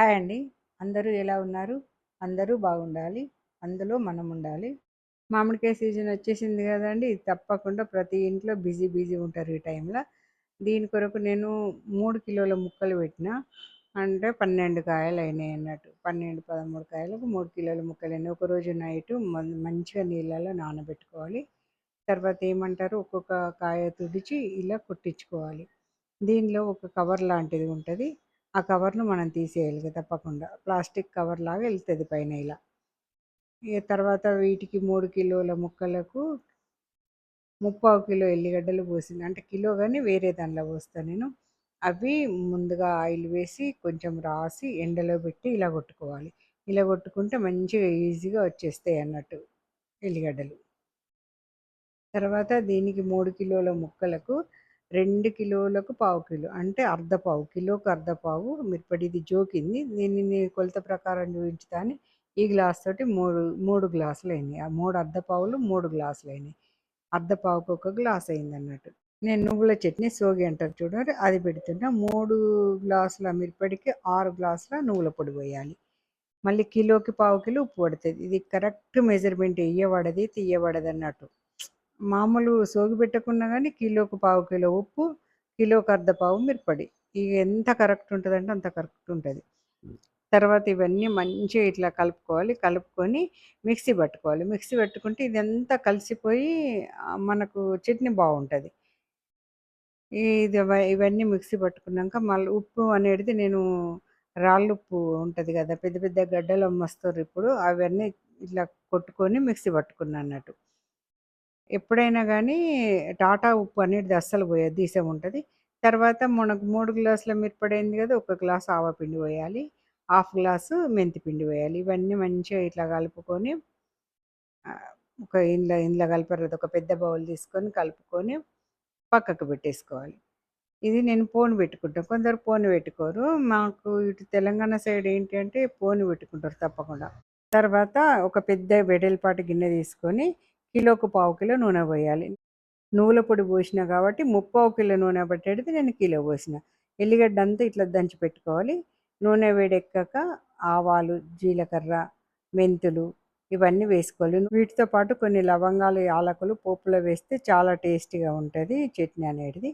Hi అండి. అందరూ ఎలా ఉన్నారు? అందరూ బాగుండాలి. అందులో మనం ఉండాలి. మామిడికాయ సీజన్ వచ్చేసింది కదండి. తప్పకుండా ప్రతి ఇంట్లో బిజీ బిజీ ఉంటారు ఈ టైంలో. దీని కొరకు నేను మూడు కిలోల ముక్కలు పెట్టిన. అంటే పన్నెండు కాయలు అయినాయి అన్నట్టు. పన్నెండు పదమూడు కాయలకు మూడు కిలోల ముక్కలు అయినాయి. ఒకరోజు నైట్ మంచిగా నీళ్ళలో నానబెట్టుకోవాలి. తర్వాత ఏమంటారు? ఒక్కొక్క కాయ తుడిచి ఇలా కొట్టించుకోవాలి. దీనిలో ఒక కవర్ లాంటిది ఉంటుంది. ఆ కవర్ను మనం తీసేయాలి తప్పకుండా. ప్లాస్టిక్ కవర్ లాగా వెళ్తుంది పైన ఇలా. ఇక తర్వాత వీటికి మూడు కిలోల ముక్కలకు ముప్పావు కిలో ఎల్లిగడ్డలు పోసింది. అంటే కిలో కానీ వేరే దానిలో పోస్తాను నేను. అవి ముందుగా ఆయిల్ వేసి కొంచెం రాసి ఎండలో పెట్టి ఇలా కొట్టుకోవాలి. ఇలా కొట్టుకుంటే మంచిగా ఈజీగా వచ్చేస్తాయి అన్నట్టు ఎల్లిగడ్డలు. తర్వాత దీనికి మూడు కిలోల ముక్కలకు రెండు కిలోలకు పావు కిలో. అంటే అర్ధ పావు కిలోకు అర్ధ పావు. మిరపడి ఇది జోకింది. దీనిని కొలత ప్రకారం చూపించుతాని ఈ గ్లాస్ తోటి మూడు మూడు గ్లాసులు అయినాయి. ఆ మూడు అర్ధ పావులు మూడు గ్లాసులు అయినాయి. అర్ధ పావుకు ఒక గ్లాస్ అయింది అన్నట్టు నేను నువ్వుల చట్నీ సోగి అంటారు చూడండి అది పెడుతున్నా. మూడు గ్లాసుల మిరపడికి ఆరు గ్లాసుల నువ్వుల పొడి పోయాలి. మళ్ళీ కిలోకి పావు కిలో ఉప్పు పడుతుంది. ఇది కరెక్ట్ మెజర్మెంట్ ఇయ్యబడది తీయబడది అన్నట్టు మామూలు సోగి పెట్టకున్నా కానీ కిలోకు పావు కిలో ఉప్పు కిలోకి అర్ధ పావు మిరపడి. ఇక ఎంత కరెక్ట్ ఉంటుందంటే అంత కరెక్ట్ ఉంటుంది. తర్వాత ఇవన్నీ మంచిగా ఇట్లా కలుపుకోవాలి. కలుపుకొని మిక్సీ పట్టుకోవాలి. మిక్సీ పట్టుకుంటే ఇదంతా కలిసిపోయి మనకు చట్నీ బాగుంటుంది. ఇది ఇవన్నీ మిక్సీ పట్టుకున్నాక మళ్ళీ ఉప్పు అనేది నేను రాళ్ళు ఉప్పు ఉంటుంది కదా పెద్ద పెద్ద గడ్డలు అమ్మస్తారు ఇప్పుడు. అవన్నీ ఇట్లా కొట్టుకొని మిక్సీ పట్టుకున్నాను అన్నట్టు. ఎప్పుడైనా కానీ టాటా ఉప్పు అనేది అస్సలు పోయేది దీసం ఉంటుంది. తర్వాత మనకు మూడు గ్లాసుల మిరపడైంది కదా ఒక గ్లాస్ ఆవపిండి పోయాలి హాఫ్ గ్లాసు మెంతిపిండి వేయాలి ఇవన్నీ మంచిగా ఇట్లా కలుపుకొని ఒక ఇంట్లో ఇంట్లో కలిపారు ఒక పెద్ద బౌల్ తీసుకొని కలుపుకొని పక్కకు పెట్టేసుకోవాలి. ఇది నేను పోను పెట్టుకుంటాను కొందరు పోను పెట్టుకోరు. మాకు ఇటు తెలంగాణ సైడ్ ఏంటి అంటే పోను పెట్టుకుంటారు తప్పకుండా. తర్వాత ఒక పెద్ద వెడల్పాటి గిన్నె తీసుకొని కిలోకు పావు కిలో నూనె పోయాలి. నువ్వుల పొడి పోసిన కాబట్టి ముప్పావు కిలో నూనె పట్టేది నేను కిలో పోసిన. ఎల్లిగడ్డ అంతా ఇట్లా దంచి పెట్టుకోవాలి. నూనె వేడెక్కాక ఆవాలు జీలకర్ర మెంతులు ఇవన్నీ వేసుకోవాలి. వీటితో పాటు కొన్ని లవంగాలు యాలకులు పోపులో వేస్తే చాలా టేస్టీగా ఉంటుంది చట్నీ అనేది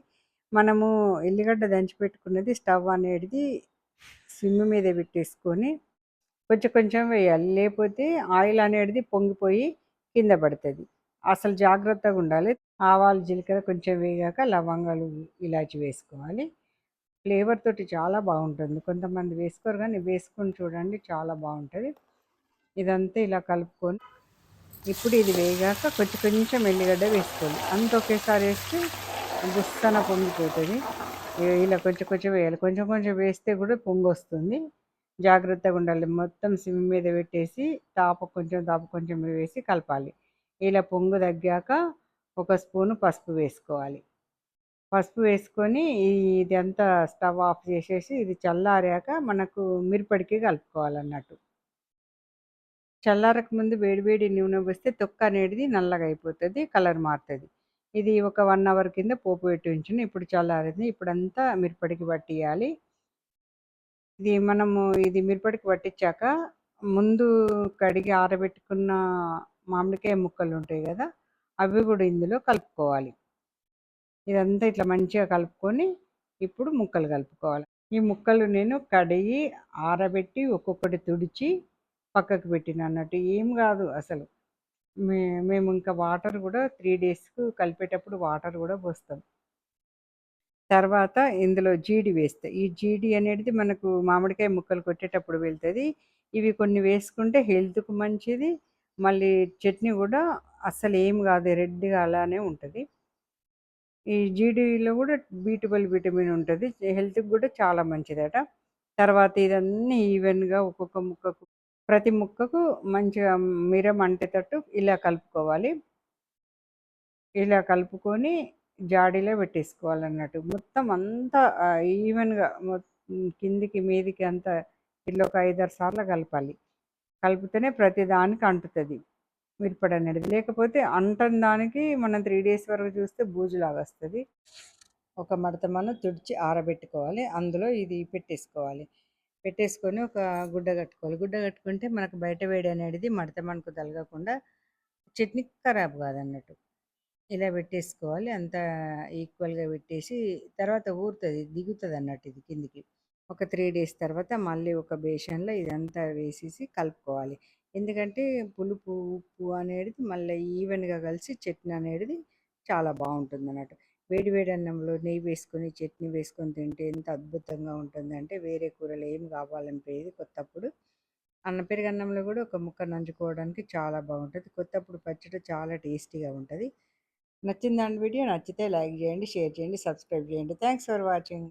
మనము ఎల్లిగడ్డ దంచి పెట్టుకున్నది స్టవ్ అనేది సిమ్ మీద పెట్టేసుకొని కొంచెం కొంచెం వేయాలి. లేకపోతే ఆయిల్ అనేది పొంగిపోయి కింద పడుతుంది. అసలు జాగ్రత్తగా ఉండాలి. ఆవాలు జీలకర్ర కొంచెం వేగాక లవంగాలు ఇలాచి వేసుకోవాలి. ఫ్లేవర్ తోటి చాలా బాగుంటుంది. కొంతమంది వేసుకోరు కానీ వేసుకొని చూడండి చాలా బాగుంటుంది. ఇదంతా ఇలా కలుపుకొని ఇప్పుడు ఇది వేగాక కొంచెం కొంచెం ఎల్లిగడ్డ వేసుకోవాలి. అంత ఒకేసారి వేస్తే గుస్తన పొంగిపోతుంది. ఇలా కొంచెం కొంచెం వేయాలి. కొంచెం కొంచెం వేస్తే కూడా పొంగి వస్తుంది జాగ్రత్తగా ఉండాలి. మొత్తం సిమ్ మీద పెట్టేసి తాప కొంచెం తాప కొంచెం వేసి కలపాలి. ఇలా పొంగు తగ్గాక ఒక స్పూను పసుపు వేసుకోవాలి. పసుపు వేసుకొని ఇదంతా స్టవ్ ఆఫ్ చేసేసి ఇది చల్లారాక మనకు మిరపడికి కలుపుకోవాలన్నట్టు. చల్లారక ముందు వేడివేడి నూనె పోస్తే తొక్క అనేది నల్లగా అయిపోతుంది కలర్ మారుతుంది. ఇది ఒక వన్ అవర్ కింద పోపు పెట్టి ఉంచుని ఇప్పుడు చల్లారింది. ఇప్పుడంతా మిరపడికి పట్టియాలి. ఇది మనము ఇది మిరపడికి పట్టించాక ముందు కడిగి ఆరబెట్టుకున్న మామిడికాయ ముక్కలు ఉంటాయి కదా అవి కూడా ఇందులో కలుపుకోవాలి. ఇదంతా ఇట్లా మంచిగా కలుపుకొని ఇప్పుడు ముక్కలు కలుపుకోవాలి. ఈ ముక్కలు నేను కడిగి ఆరబెట్టి ఒక్కొక్కటి తుడిచి పక్కకు పెట్టిన అన్నట్టు. ఏం కాదు అసలు. మే మేము ఇంకా వాటర్ కూడా త్రీ డేస్కు కలిపేటప్పుడు వాటర్ కూడా పోస్తాం. తర్వాత ఇందులో జీడి వేస్తే ఈ జీడి అనేది మనకు మామిడికాయ ముక్కలు కొట్టేటప్పుడు వెళ్తుంది. ఇవి కొన్ని వేసుకుంటే హెల్త్కు మంచిది. మళ్ళీ చట్నీ కూడా అస్సలు ఏం కాదు రెడ్గా అలానే ఉంటుంది. ఈ జీడీలో కూడా బీటబుల్ విటమిన్ ఉంటుంది. హెల్త్కి కూడా చాలా మంచిదట. తర్వాత ఇదన్నీ ఈవెన్గా ఒక్కొక్క ముక్కకు ప్రతి ముక్కకు మంచిగా మిరం అంటేటట్టు ఇలా కలుపుకోవాలి. ఇలా కలుపుకొని జాడీలో పెట్టేసుకోవాలన్నట్టు. మొత్తం అంతా ఈవెన్గా కిందికి మీదికి అంతా ఇట్లా ఒక ఐదారు సార్లు కలపాలి. కలిపితేనే ప్రతి దానికి అంటుతుంది. మిరపడి అనేది. లేకపోతే అంటని దానికి మనం త్రీ డేస్ వరకు చూస్తే బూజులాగా వస్తుంది. ఒక మడత మనం తుడిచి ఆరబెట్టుకోవాలి. అందులో ఇది పెట్టేసుకోవాలి. పెట్టేసుకొని ఒక గుడ్డ కట్టుకోవాలి. గుడ్డ కట్టుకుంటే మనకు బయట వేడి అనేది మడత మనకు తలగకుండా చట్నీ ఖరాబ్ కాదన్నట్టు. ఇలా పెట్టేసుకోవాలి. అంతా ఈక్వల్గా పెట్టేసి తర్వాత ఊరుతుంది దిగుతుంది అన్నట్టు ఇది కిందికి. ఒక త్రీ డేస్ తర్వాత మళ్ళీ ఒక బేషన్లో ఇదంతా వేసేసి కలుపుకోవాలి. ఎందుకంటే పులుపు ఉప్పు అనేది మళ్ళీ ఈవెన్గా కలిసి చట్నీ అనేది చాలా బాగుంటుంది అన్నట్టు వేడి వేడి అన్నంలో నెయ్యి వేసుకొని చట్నీ వేసుకొని తింటే ఎంత అద్భుతంగా ఉంటుందంటే వేరే కూరలు ఏం కావాలనిపించేది కొత్తప్పుడు. అన్న పెరుగన్నంలో కూడా ఒక ముక్క నంచుకోవడానికి చాలా బాగుంటుంది. కొత్తప్పుడు పచ్చడి చాలా టేస్టీగా ఉంటుంది. నచ్చిందండి వీడియో నచ్చితే లైక్ చేయండి షేర్ చేయండి సబ్స్క్రైబ్ చేయండి. Thanks for watching.